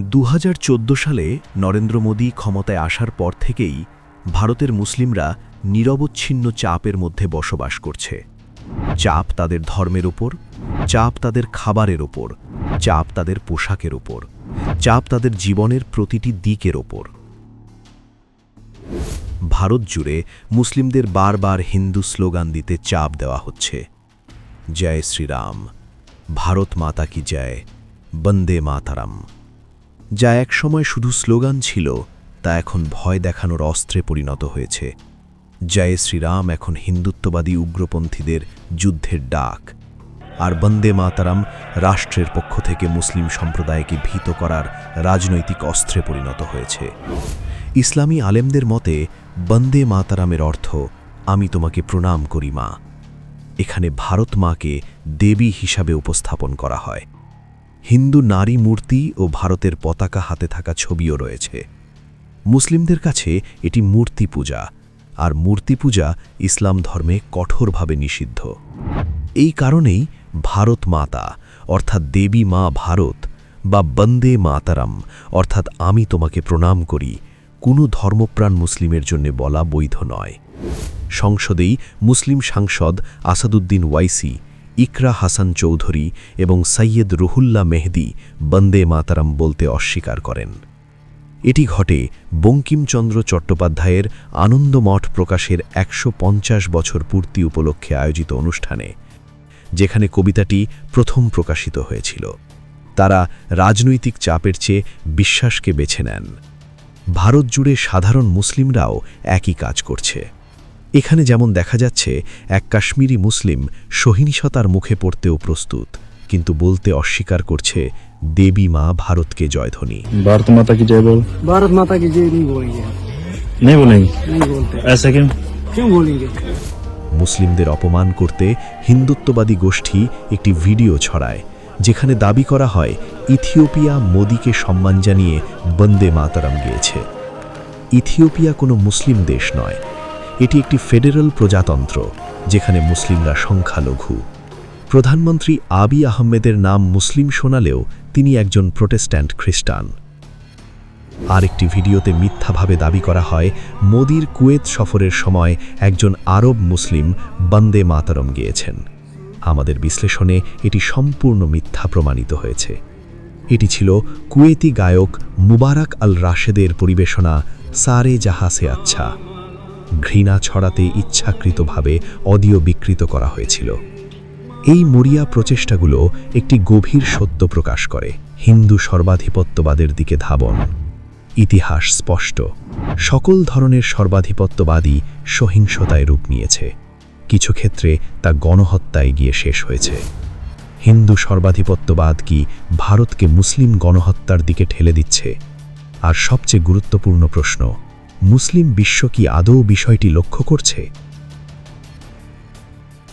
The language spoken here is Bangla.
দু হাজার চোদ্দ সালে নরেন্দ্র মোদী ক্ষমতায় আসার পর থেকেই ভারতের মুসলিমরা নিরবচ্ছিন্ন চাপের মধ্যে বসবাস করছে। চাপ তাদের ধর্মের ওপর, চাপ তাদের খাবারের ওপর, চাপ তাদের পোশাকের ওপর, চাপ তাদের জীবনের প্রতিটি দিকের ওপর। ভারত জুড়ে মুসলিমদের বারবার হিন্দু স্লোগান দিতে চাপ দেওয়া হচ্ছে। জয় শ্রীরাম, ভারত মাতা কি জয়, বন্দে মাতারাম। যা একসময় শুধু স্লোগান ছিল, তা এখন ভয় দেখানোর অস্ত্রে পরিণত হয়েছে। জয় শ্রীরাম এখন হিন্দুত্ববাদী উগ্রপন্থীদের যুদ্ধের ডাক। আর বন্দে মাতারাম রাষ্ট্রের পক্ষ থেকে মুসলিম সম্প্রদায়কে ভীত করার রাজনৈতিক অস্ত্রে পরিণত হয়েছে। ইসলামী আলেমদের মতে, বন্দে মাতারামের অর্থ, আমি তোমাকে প্রণাম করি মা। এখানে ভারত মাকে দেবী হিসাবে উপস্থাপন করা হয়। হিন্দু নারী মূর্তি ও ভারতের পতাকা হাতে থাকা ছবিও রয়েছে। মুসলিমদের কাছে এটি মূর্তি পূজা, আর মূর্তি পূজা ইসলাম ধর্মে কঠোরভাবে নিষিদ্ধ। এই কারণেই ভারত মাতা, অর্থাৎ দেবী মা ভারত, বা বন্দে মাতারাম, অর্থাৎ আমি তোমাকে প্রণাম করি, কোনো ধর্মপ্রাণ মুসলিমের জন্য বলা বৈধ নয়। সংসদেই মুসলিম সাংসদ আসাদুদ্দিন ওয়াইসি ইকরা হাসান চৌধুরী এবং সৈয়দ রুহুল্লা মেহদি বন্দে মাতারাম বলতে অস্বীকার করেন। এটি ঘটে বঙ্কিমচন্দ্র চট্টোপাধ্যায়ের আনন্দমঠ প্রকাশের একশো পঞ্চাশ বছর পূর্তি উপলক্ষে আয়োজিত অনুষ্ঠানে, যেখানে কবিতাটি প্রথম প্রকাশিত হয়েছিল। তারা রাজনৈতিক চাপের চেয়ে বিশ্বাসকে বেছে নেন। ভারত জুড়ে সাধারণ মুসলিমরাও একই কাজ করছে। এখানে যেমন দেখা যাচ্ছে এক কাশ্মীরি মুসলিম সহিংসতার মুখে পড়তেও প্রস্তুত কিন্তু বলতে অস্বীকার করছে দেবী মা ভারতকে জয়ধ্বনি भारत माता की जय बोल भारत माता की जय नहीं बोलेंगे नहीं बोलेंगे नहीं बोलते ऐसा क्यों क्यों बोलेंगे মুসলিমদের অপমান করতে হিন্দুত্ববাদী গোষ্ঠী একটি ভিডিও ছড়ায় যেখানে দাবি করা হয় ইথিওপিয়া মোদিকে সম্মান জানিয়ে বন্দে মাতারাম গিয়েছে ইথিওপিয়া কোনো মুসলিম দেশ নয় এটি একটি ফেডারেল প্রজাতন্ত্র, যেখানে মুসলিমরা সংখ্যালঘু। প্রধানমন্ত্রী আবি আহমেদের নাম মুসলিম শোনালেও তিনি একজন প্রোটেস্ট্যান্ট খ্রিস্টান। আরেকটি ভিডিওতে মিথ্যাভাবে দাবি করা হয়, মোদির কুয়েত সফরের সময় একজন আরব মুসলিম বন্দে মাতারম গিয়েছেন। আমাদের বিশ্লেষণে এটি সম্পূর্ণ মিথ্যা প্রমাণিত হয়েছে। এটি ছিল কুয়েতি গায়ক মুবারক আল রাশেদের পরিবেশনা সারে জাহাসে আচ্ছা। ঘৃণা ছড়াতে ইচ্ছাকৃতভাবে অডিও বিকৃত করা হয়েছিল। এই মরিয়া প্রচেষ্টাগুলো একটি গভীর সত্য প্রকাশ করে। হিন্দু সর্বাধিপত্যবাদের দিকে ধাবন। ইতিহাস স্পষ্ট। সকল ধরনের সর্বাধিপত্যবাদী সহিংসতায় রূপ নিয়েছে। কিছু ক্ষেত্রে তা গণহত্যায় গিয়ে শেষ হয়েছে। হিন্দু সর্বাধিপত্যবাদ কি ভারতকে মুসলিম গণহত্যার দিকে ঠেলে দিচ্ছে? আর সবচেয়ে গুরুত্বপূর্ণ প্রশ্ন মুসলিম বিশ্ব কি আদৌ বিষয়টি লক্ষ্য করছে?